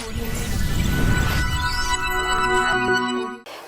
Audio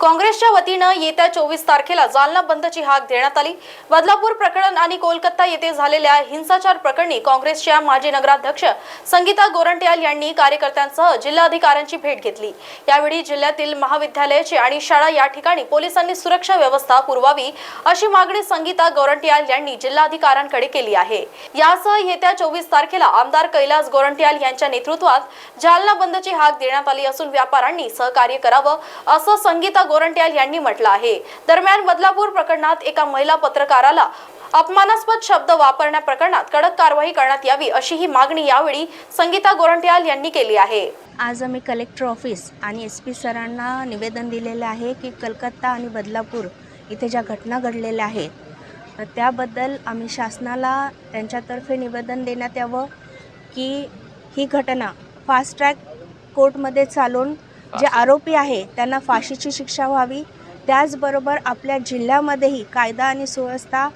काँग्रेसच्या वतीनं येत्या चोवीस तारखेला जालना बंदची हाक देण्यात आली. बदलापूर प्रकरण आणि कोलकाता येथे झालेल्या हिंसाचार प्रकरणी काँग्रेसच्या माजी नगराध्यक्ष संगीता गोरंट्याल यांनी कार्यकर्त्यांसह जिल्हाधिकाऱ्यांची भेट घेतली. यावेळी जिल्ह्यातील महाविद्यालयाची आणि शाळा या ठिकाणी पोलिसांनी सुरक्षा व्यवस्था पुरवावी अशी मागणी संगीता गोरंट्याल यांनी जिल्हाधिकाऱ्यांकडे केली आहे. यासह येत्या चोवीस तारखेला आमदार कैलास गोरंट्याल यांच्या नेतृत्वात जालना बंदची हाक देण्यात आली असून व्यापाऱ्यांनी सहकार्य करावं असं संगीता गोरंट्याल यांनी म्हटलं आहे. दरम्यान बदलापूर प्रकरणात एका महिला पत्रकाराला अपमानास्पद शब्द वापरण्या प्रकरणात कडक कारवाई करण्यात यावी अशी ही मागणी यावेळी संगीता गोरंट्याल यांनी केली आहे. आज आम्ही कलेक्टर ऑफिस आणि एस पी सरांना निवेदन दिलेले आहे की कलकत्ता आणि बदलापूर इथे ज्या घटना घडलेल्या आहेत तर त्याबद्दल आम्ही शासनाला त्यांच्यातर्फे निवेदन देण्यात यावं की ही घटना फास्ट ट्रॅक कोर्टमध्ये चालून जे आरोपी आहे त्यांना फाशीची शिक्षा व्हावी. त्याचबरोबर आपल्या जिल्ह्यामध्येही कायदा आणि सुव्यवस्था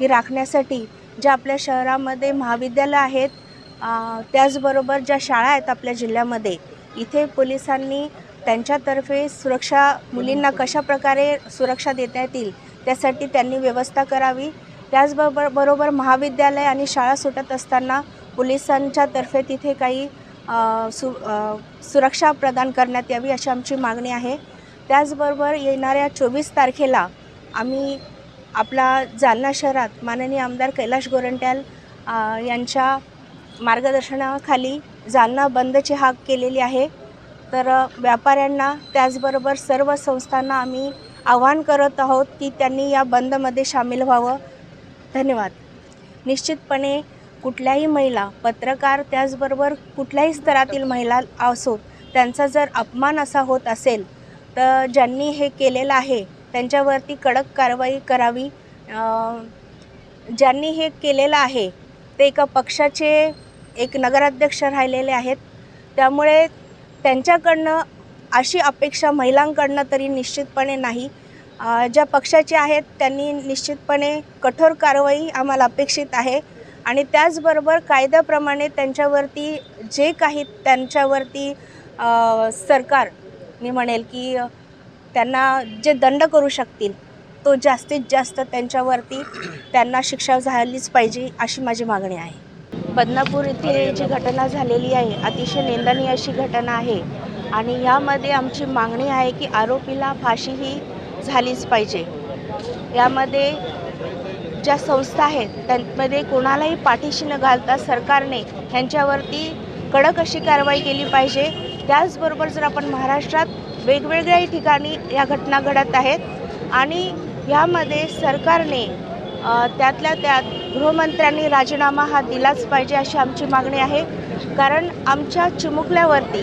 ही राखण्यासाठी ज्या आपल्या शहरामध्ये महाविद्यालय आहेत त्याचबरोबर ज्या शाळा आहेत आपल्या जिल्ह्यामध्ये इथे पोलिसांनी त्यांच्यातर्फे सुरक्षा मुलींना कशा प्रकारे सुरक्षा देता येतील त्यासाठी त्यांनी व्यवस्था करावी. त्याचबरोबर बरोबर महाविद्यालय आणि शाळा सुटत असताना पोलिसांच्या तर्फे तिथे काही सु सुरक्षा प्रदान करण्यात यावी अशी आमची मागणी आहे. त्याचबरोबर येणाऱ्या चोवीस तारखेला आम्ही आपला जालना शहरात माननीय आमदार कैलाश गोरंट्याल यांच्या मार्गदर्शनाखाली जालना बंदची हाक केलेली आहे. तर व्यापाऱ्यांना त्याचबरोबर सर्व संस्थांना आम्ही आवाहन करत आहोत की त्यांनी या बंदमध्ये सामील व्हावं. धन्यवाद. निश्चितपणे कुठल्याही महिला पत्रकार त्याचबरोबर कुठल्याही स्तरातील महिला असोत त्यांचा जर अपमान असा होत असेल तर ज्यांनी हे केलेलं आहे त्यांच्यावरती कडक कारवाई करावी. ज्यांनी हे केलेलं आहे ते एका पक्षाचे एक नगराध्यक्ष राहिलेले आहेत. त्यामुळे त्यांच्याकडनं अशी अपेक्षा महिलांकडनं तरी निश्चितपणे नाही. ज्या पक्षाचे आहेत त्यांनी निश्चितपणे कठोर कारवाई आम्हाला अपेक्षित आहे. आणि त्याचबरोबर कायद्याप्रमाणे त्यांच्यावरती जे काही त्यांच्यावरती सरकार मी म्हणेल की त्यांना जे दंड करू शकतील तो जास्तीत जास्त त्यांच्यावरती त्यांना शिक्षा झालीच पाहिजे अशी माझी मागणी आहे. बदनापूर येथे जी घटना झालेली आहे अतिशय निंदनीय अशी घटना आहे आणि यामध्ये आमची मागणी आहे की आरोपीला फाशी ही झालीच पाहिजे. यामध्ये ज्या संस्था आहेत त्यांमध्ये कोणालाही पाठीशी न घालता सरकारने ह्यांच्यावरती कडक अशी कारवाई केली पाहिजे. त्याचबरोबर जर आपण महाराष्ट्रात वेगवेगळ्याही ठिकाणी या घटना घडत आहेत आणि यामध्ये सरकारने त्यातल्या त्यात गृहमंत्र्यांनी राजीनामा हा दिलाच पाहिजे अशी आमची मागणी आहे. कारण आमच्या चिमुकल्यावरती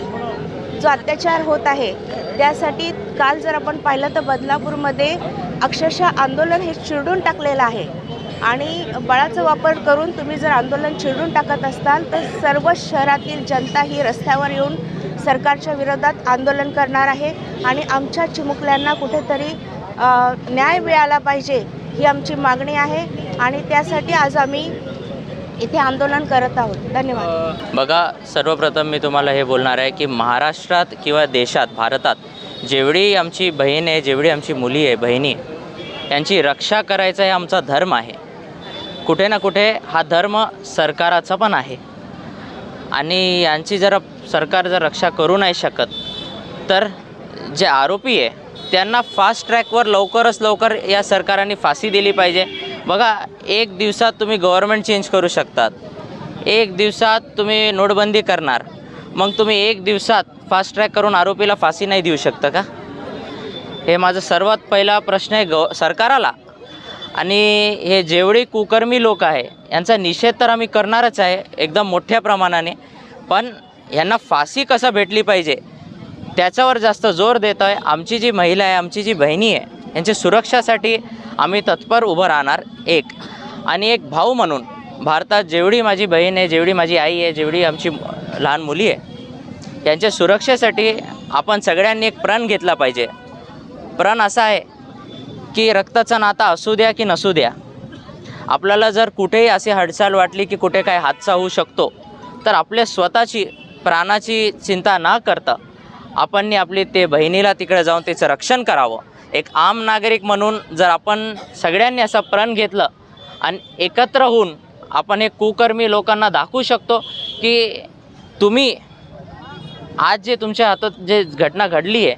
जो अत्याचार होत आहे त्यासाठी काल जर आपण पाहिलं तर बदलापूरमध्ये अक्षरशः आंदोलन हे चिरडून टाकलेलं आहे. आणि बळाचा वापर करून तुम्ही जर आंदोलन चिडून टाकत असाल तर सर्व शहरातील जनता ही रस्त्यावर येऊन सरकारच्या विरोधात आंदोलन करणार आहे. आणि आमच्या चिमुकल्यांना कुठेतरी न्याय मिळाला पाहिजे ही आमची मागणी आहे. आणि त्यासाठी आज आम्ही इथे आंदोलन करत आहोत. धन्यवाद. बघा सर्वप्रथम मी तुम्हाला हे बोलणार आहे की महाराष्ट्रात किंवा देशात भारतात जेवढी आमची बहीण आहे जेवढी आमची मुली आहे बहिणी त्यांची रक्षा करायचा हे आमचा धर्म आहे. कुठे ना कुठे हा धर्म सरकाराचा पण आहे. आणि यांची जर सरकार जर रक्षा करू नाही शकत तर जे आरोपी आहे त्यांना फास्ट ट्रॅकवर लवकरच लवकर या सरकाराने फाशी दिली पाहिजे. बघा एक दिवसात तुम्ही गव्हर्मेंट चेंज करू शकतात. एक दिवसात तुम्ही नोटबंदी करणार. मग तुम्ही एक दिवसात फास्ट ट्रॅक करून आरोपीला फाशी नाही देऊ शकता का? हे माझा सर्वात पहिला प्रश्न आहे गव सरकाराला. आणि हे जेवढे कुकर्मी लोक आहे यांचा निषेध तर आम्ही करणारच आहे एकदम मोठ्या प्रमाणाने. पण यांना फाशी कसं भेटली पाहिजे त्याच्यावर जास्त जोर देतो आहे आमची जी महिला आहे आमची जी बहिणी आहे यांच्या सुरक्षासाठी आम्ही तत्पर उभं राहणार एक. आणि एक भाऊ म्हणून भारतात जेवढी माझी बहीण आहे जेवढी माझी आई आहे जेवढी आमची लहान मुली आहे यांच्या सुरक्षेसाठी आपण सगळ्यांनी एक प्रण घेतला पाहिजे. प्रण असा आहे की रक्ताचा नाता असू द्या की नसू द्या आपल्याला जर कुठेही अशी हालचाल वाटली की कुठे काय हादसा होऊ शकतो तर आपल्या स्वतःची प्राणाची चिंता न करता आपणनी आपली ते बहिणीला तिकडे जाऊन त्याचं रक्षण करावं. एक आम नागरिक म्हणून जर आपण सगळ्यांनी असं प्रण घेतलं आणि एकत्र होऊन आपण एक कुकर्मी लोकांना दाखवू शकतो की तुम्ही आज जे तुमच्या हातात जे घटना घडली आहे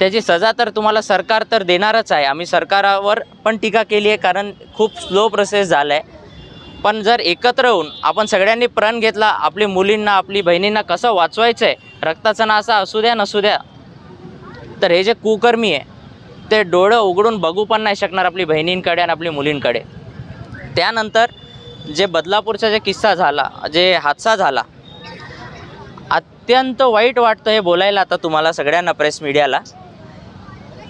त्याची सजा तर तुम्हाला सरकार तर देणारच आहे. आम्ही सरकारावर पण टीका केली आहे कारण खूप स्लो प्रोसेस झाला आहे पण जर एकत्र होऊन आपण सगळ्यांनी प्रण घेतला आपली मुलींना आपली बहिणींना कसं वाचवायचं आहे रक्ताचा नासा असू द्या नसू द्या. तर हे जे कुकर्मी आहे ते डोळं उघडून बघू पण नाही शकणार आपली बहिणींकडे आणि आपली मुलींकडे. त्यानंतर जे बदलापूरचा जे किस्सा झाला जे हादसा झाला अत्यंत वाईट वाटतं हे बोलायला आता तुम्हाला सगळ्यांना प्रेस मीडियाला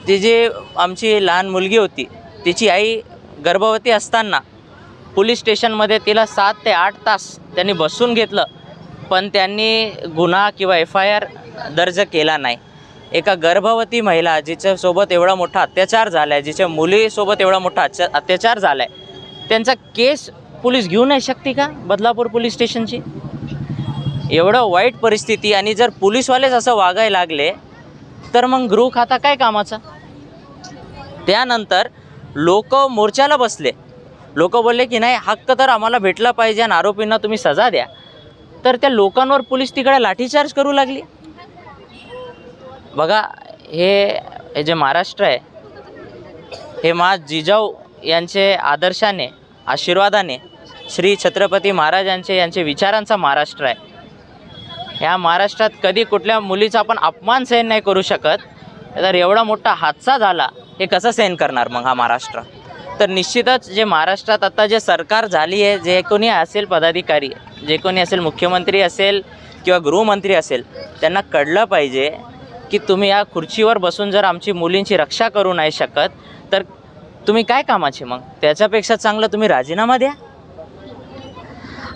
ती जी आमची लहान मुलगी होती तिची आई गर्भवती असताना पोलीस स्टेशनमध्ये तिला सात ते आठ तास त्यांनी बसून घेतलं पण त्यांनी गुन्हा किंवा एफ आय आर दर्ज केला नाही. एका गर्भवती महिला जिच्यासोबत एवढा मोठा अत्याचार झाला आहे जिच्या मुलीसोबत एवढा मोठा अत्या अत्याचार झाला आहे त्यांचा केस पोलीस घेऊ नाही शकते का बदलापूर पोलीस स्टेशनची? एवढं वाईट परिस्थिती आणि जर पोलीसवालेच असं वागायला लागले तर मग गृह खाता काय कामाचा? त्यानंतर लोक मोर्चाला बसले. लोक बोलले की नाही हक्क तर आम्हाला भेटला पाहिजे आणि आरोपींना तुम्ही सजा द्या. तर त्या लोकांवर पोलीस तिकडे लाठीचार्ज करू लागली. बघा हे हे जे महाराष्ट्र आहे हे मा जिजाऊ यांचे आदर्शाने आशीर्वादाने श्री छत्रपती महाराजांचे यांचे विचारांचा महाराष्ट्र आहे. ह्या महाराष्ट्रात कधी कुठल्या मुलीचा आपण अपमान सहन नाही करू शकत तर एवढा मोठा हादसा झाला हे कसं सहन करणार मग हा महाराष्ट्र? तर निश्चितच जे महाराष्ट्रात आता जे सरकार झाली आहे जे कोणी असेल पदाधिकारी जे कोणी असेल मुख्यमंत्री असेल किंवा गृहमंत्री असेल त्यांना कळलं पाहिजे की तुम्ही या खुर्चीवर बसून जर आमची मुलींची रक्षा करू नाही शकत तर तुम्ही काय कामाचे मग? त्याच्यापेक्षा चांगलं तुम्ही राजीनामा द्या.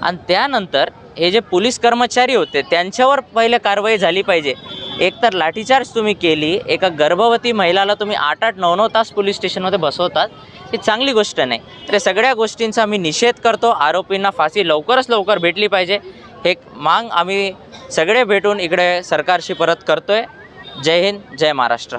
आणि त्यानंतर हे जे पोलीस कर्मचारी होते त्यांच्यावर पहिले कारवाई झाली पाहिजे. एक तर लाठीचार्ज तुम्ही केली एका गर्भवती महिलाला तुम्ही आठ आठ नऊ नऊ तास पोलीस स्टेशनमध्ये बसवतात ही चांगली गोष्ट नाही. तर या सगळ्या गोष्टींचा मी निषेध करतो आरोपींना फाशी लवकरच लवकर भेटली पाहिजे. हे मांग आम्ही सगळे भेटून इकडे सरकारशी परत करतोय. जय हिंद जय महाराष्ट्र.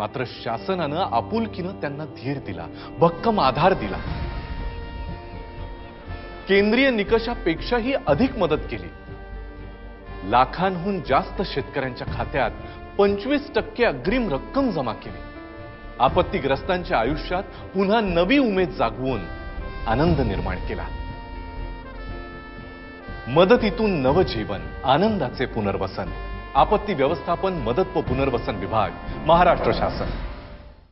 मात्र शासनानं आपुलकीनं त्यांना धीर दिला भक्कम आधार दिला. केंद्रीय निकषापेक्षाही अधिक मदत केली. लाखांहून जास्त शेतकऱ्यांच्या खात्यात पंचवीस टक्के अग्रिम रक्कम जमा केली. आपत्तीग्रस्तांच्या आयुष्यात पुन्हा नवी उमेद जागवून आनंद निर्माण केला. मदतीतून नवजीवन आनंदाचे पुनर्वसन. आपत्ती व्यवस्थापन मदत व पुनर्वसन विभाग महाराष्ट्र शासन.